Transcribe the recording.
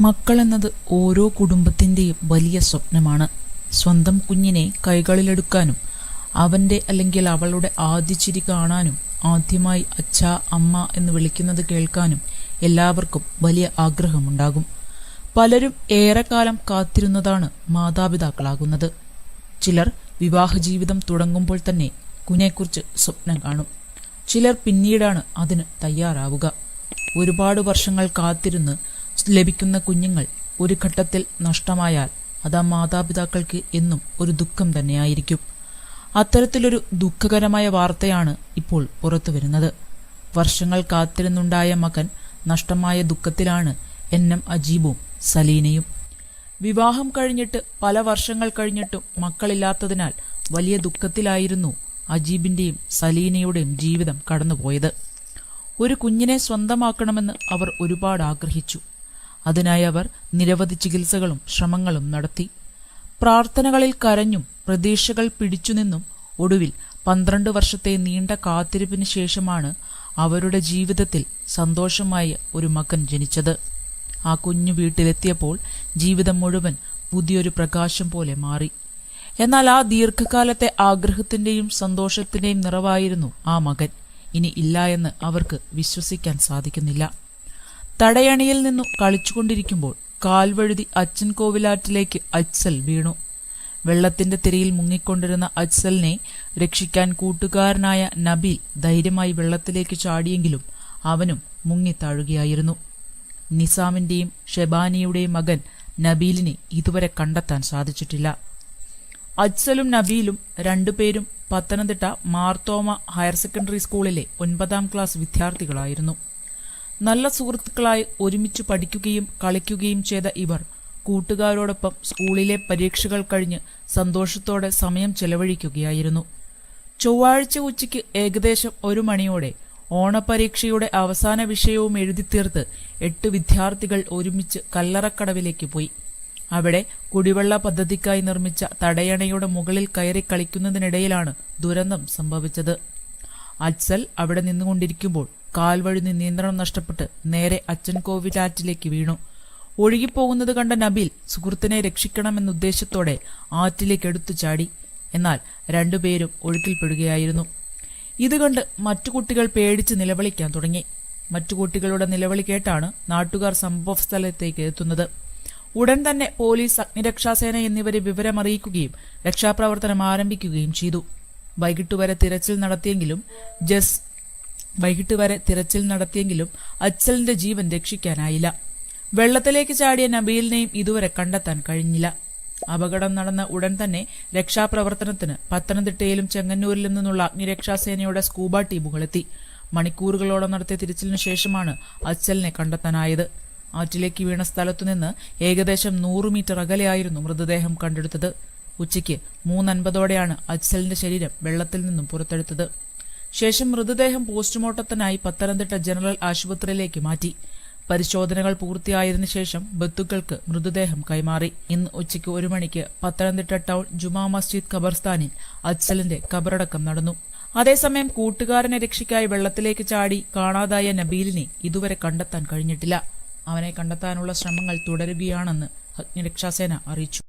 മക്കളെന്നത് ഓരോ കുടുംബത്തിന്റെയും വലിയ സ്വപ്നമാണ്. സ്വന്തം കുഞ്ഞിനെ കൈകളിലെടുക്കാനും അവന്റെ അല്ലെങ്കിൽ അവളുടെ ആദ്യ ചിരി കാണാനും ആദ്യമായി അച്ഛ അമ്മ എന്ന് വിളിക്കുന്നത് കേൾക്കാനും എല്ലാവർക്കും വലിയ ആഗ്രഹമുണ്ടാകും. പലരും ഏറെക്കാലം കാത്തിരുന്നതാണ് മാതാപിതാക്കളാകുന്നത്. ചിലർ വിവാഹ ജീവിതം തുടങ്ങുമ്പോൾ തന്നെ കുഞ്ഞെക്കുറിച്ച് സ്വപ്നം കാണും. ചിലർ പിന്നീടാണ് അതിന് തയ്യാറാവുക. ഒരുപാട് വർഷങ്ങൾ കാത്തിരുന്ന് ലഭിക്കുന്ന കുഞ്ഞുങ്ങൾ ഒരു ഘട്ടത്തിൽ നഷ്ടമായാൽ അത് ആ മാതാപിതാക്കൾക്ക് എന്നും ഒരു ദുഃഖം തന്നെയായിരിക്കും. അത്തരത്തിലൊരു ദുഃഖകരമായ വാർത്തയാണ് ഇപ്പോൾ പുറത്തു വരുന്നത്. വർഷങ്ങൾ കാത്തിരുന്നുണ്ടായ മകൻ നഷ്ടമായ ദുഃഖത്തിലാണ് എൻ എം അജീബും സലീനയും. വിവാഹം കഴിഞ്ഞിട്ട് പല വർഷങ്ങൾ കഴിഞ്ഞിട്ടും മക്കളില്ലാത്തതിനാൽ വലിയ ദുഃഖത്തിലായിരുന്നു അജീബിന്റെയും സലീനയുടെയും ജീവിതം കടന്നുപോയത്. ഒരു കുഞ്ഞിനെ സ്വന്തമാക്കണമെന്ന് അവർ ഒരുപാട് ആഗ്രഹിച്ചു. അതിനായി അവർ നിരവധി ചികിത്സകളും ശ്രമങ്ങളും നടത്തി. പ്രാർത്ഥനകളിൽ കരഞ്ഞും പ്രതീക്ഷകൾ പിടിച്ചുനിന്നും ഒടുവിൽ പന്ത്രണ്ട് വർഷത്തെ നീണ്ട കാത്തിരിപ്പിന് ശേഷമാണ് അവരുടെ ജീവിതത്തിൽ സന്തോഷമായ ഒരു മകൻ ജനിച്ചത്. ആ കുഞ്ഞു വീട്ടിലെത്തിയപ്പോൾ ജീവിതം മുഴുവൻ പുതിയൊരു പ്രകാശം പോലെ മാറി. എന്നാൽ ആ ദീർഘകാലത്തെ ആഗ്രഹത്തിന്റെയും സന്തോഷത്തിന്റെയും നിറവായിരുന്നു ആ മകൻ. ഇനി ഇല്ല എന്ന് അവർക്ക് വിശ്വസിക്കാൻ സാധിക്കുന്നില്ല. തടയണിയിൽ നിന്നു കളിച്ചുകൊണ്ടിരിക്കുമ്പോൾ കാൽവഴുതി അച്ഛൻ കോവിലാറ്റിലേക്ക് അജ്സൽ വീണു. വെള്ളത്തിന്റെ തിരയിൽ മുങ്ങിക്കൊണ്ടിരുന്ന അജ്സലിനെ രക്ഷിക്കാൻ കൂട്ടുകാരനായ നബീൽ ധൈര്യമായി വെള്ളത്തിലേക്ക് ചാടിയെങ്കിലും അവനും മുങ്ങി താഴുകയായിരുന്നു നിസാമിന്റെയും ഷെബാനിയുടെയും മകൻ നബീലിനെ ഇതുവരെ കണ്ടെത്താൻ സാധിച്ചിട്ടില്ല. അജ്സലും നബീലും രണ്ടുപേരും പത്തനംതിട്ട മാർത്തോമ ഹയർ സെക്കൻഡറി സ്കൂളിലെ ഒൻപതാം ക്ലാസ് വിദ്യാർത്ഥികളായിരുന്നു. നല്ല സുഹൃത്തുക്കളായി ഒരുമിച്ച് പഠിക്കുകയും കളിക്കുകയും ചെയ്ത ഇവർ കൂട്ടുകാരോടൊപ്പം സ്കൂളിലെ പരീക്ഷകൾ കഴിഞ്ഞ് സന്തോഷത്തോടെ സമയം ചെലവഴിക്കുകയായിരുന്നു. ചൊവ്വാഴ്ച ഉച്ചയ്ക്ക് ഏകദേശം ഒരു മണിയോടെ ഓണപരീക്ഷയുടെ അവസാന വിഷയവും എഴുതിത്തീർത്ത് എട്ട് വിദ്യാർത്ഥികൾ ഒരുമിച്ച് കല്ലറക്കടവിലേക്ക് പോയി. അവിടെ കുടിവെള്ള പദ്ധതിക്കായി നിർമ്മിച്ച തടയണയുടെ മുകളിൽ കയറി കളിക്കുന്നതിനിടയിലാണ് ദുരന്തം സംഭവിച്ചത്. അജ്സൽ അവിടെ നിന്നുകൊണ്ടിരിക്കുമ്പോൾ കാൽവഴുതി നിയന്ത്രണം നഷ്ടപ്പെട്ട് നേരെ അച്ഛൻ കോവിലാറ്റിലേക്ക് വീണു. ഒഴുകിപ്പോകുന്നത് കണ്ട നബീൽ സുഹൃത്തിനെ രക്ഷിക്കണമെന്ന ഉദ്ദേശത്തോടെ ആറ്റിലേക്ക് എടുത്തു ചാടി. എന്നാൽ രണ്ടുപേരും ഒഴുക്കിൽപ്പെടുകയായിരുന്നു. ഇത് കണ്ട് മറ്റു കുട്ടികൾ പേടിച്ച് നിലവിളിക്കാൻ തുടങ്ങി. മറ്റു കുട്ടികളുടെ നിലവിളി കേട്ടാണ് നാട്ടുകാർ സംഭവസ്ഥലത്തേക്ക് എത്തുന്നത്. ഉടൻ തന്നെ പോലീസ് അഗ്നിരക്ഷാസേന എന്നിവരെ വിവരമറിയിക്കുകയും രക്ഷാപ്രവർത്തനം ആരംഭിക്കുകയും ചെയ്തു. വൈകിട്ട് വരെ തിരച്ചിൽ നടത്തിയെങ്കിലും ജസ് വൈകിട്ട് വരെ തിരച്ചിൽ നടത്തിയെങ്കിലും അച്ചലിന്റെ ജീവൻ രക്ഷിക്കാനായില്ല. വെള്ളത്തിലേക്ക് ചാടിയ നബീലിനെയും ഇതുവരെ കണ്ടെത്താൻ കഴിഞ്ഞില്ല. അപകടം നടന്ന ഉടൻ തന്നെ രക്ഷാപ്രവർത്തനത്തിന് പത്തനംതിട്ടയിലും ചെങ്ങന്നൂരിലും നിന്നുള്ള അഗ്നിരക്ഷാസേനയുടെ സ്കൂബ ടീമുകളെത്തി മണിക്കൂറുകളോളം നടത്തിയ തിരച്ചിലിനു ശേഷമാണ് അച്ചലിനെ കണ്ടെത്താനായത്. ആറ്റിലേക്ക് വീണ സ്ഥലത്തുനിന്ന് ഏകദേശം നൂറ് മീറ്റർ അകലെയായിരുന്നു മൃതദേഹം കണ്ടെടുത്തത്. ഉച്ചയ്ക്ക് മൂന്നൻപതോടെയാണ് അച്ചലിന്റെ ശരീരം വെള്ളത്തിൽ നിന്നും പുറത്തെടുത്തത്. ശേഷം മൃതദേഹം പോസ്റ്റ്മോർട്ടത്തിനായി പത്തനംതിട്ട ജനറൽ ആശുപത്രിയിലേക്ക് മാറ്റി. പരിശോധനകൾ പൂർത്തിയായതിനു ശേഷം ബന്ധുക്കൾക്ക് മൃതദേഹം കൈമാറി. ഇന്ന് ഉച്ചയ്ക്ക് ഒരു മണിക്ക് പത്തനംതിട്ട ടൗൺ ജുമാ മസ്ജിദ് ഖബർസ്ഥാനിൽ അജ്സലിന്റെ ഖബറടക്കം നടന്നു. അതേസമയം കൂട്ടുകാരനെ രക്ഷിക്കായി വെള്ളത്തിലേക്ക് ചാടി കാണാതായ നബീലിനെ ഇതുവരെ കണ്ടെത്താൻ കഴിഞ്ഞിട്ടില്ല. അവനെ കണ്ടെത്താനുള്ള ശ്രമങ്ങൾ തുടരുകയാണെന്ന് അഗ്നിരക്ഷാസേന അറിയിച്ചു.